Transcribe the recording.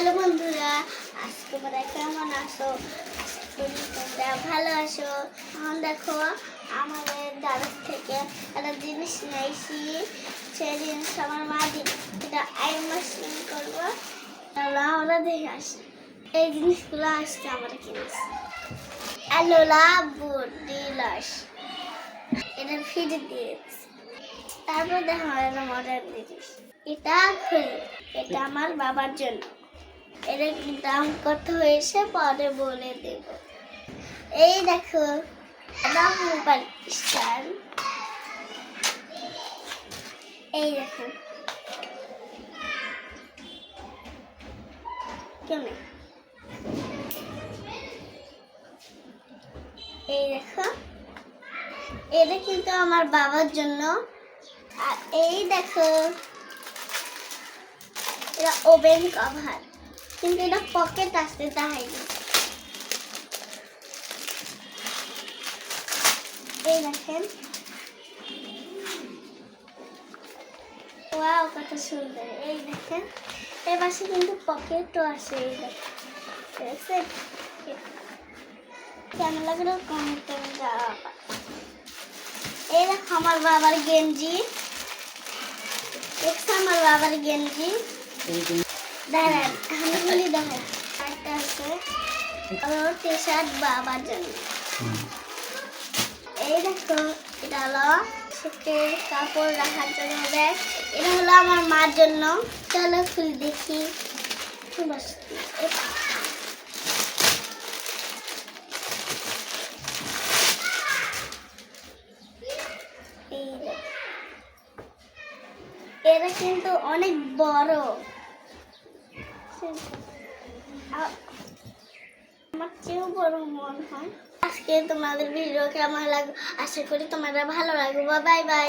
Hello বন্ধুরা, আজকে তোমরা কেমন আসো তোমরা ভালো আসো এখন দেখো, আমাদের দাদার থেকে একটা জিনিস নিয়েছি। সেই জিনিস আমার মা দিল, এটা আই মাসিং করব। আমরা দেখে আসি। এই জিনিসগুলো আজকে আমরা কিনেছি। অ্যালোলা বুডিলাস এটা ফিরে দিয়েছি। তারপর দেখো এটা মডার্ন জিনিস। এটা খুলি, এটা আমার বাবার জন্য। এটা দাম কত হয়েছে পরে বলে দেব। এই দেখো এটা মোবাইল এই দেখো। কেমন? এই দেখো। এটা কিন্তু আমার বাবার জন্য। আর এই দেখো, এটা ওভেন কভার। কিন্তু এটা পকেট আসতে না। এই দেখেন। ওয়াও কত সুন্দর। এই দেখেন। এর পাশে কিন্তু পকেটও আছে, এই দেখেন। দেখছেন? কেমন লাগল কমেন্টে জানাবা এই দেখো, আমার বাবার গেঞ্জি। দেখছ আমার বাবার গেঞ্জি দাঁড়ান আমি বলি দেখেন একটা বাবার জন্য এই দেখো, এটা কাপড় আমার মার জন্য। কিন্তু অনেক বড়। আমার চেয়েও বড় মন হয় আজকে তোমাদের ভিডিও কেমন লাগবে আশা করি তোমরা ভালো লাগবে। Bye bye.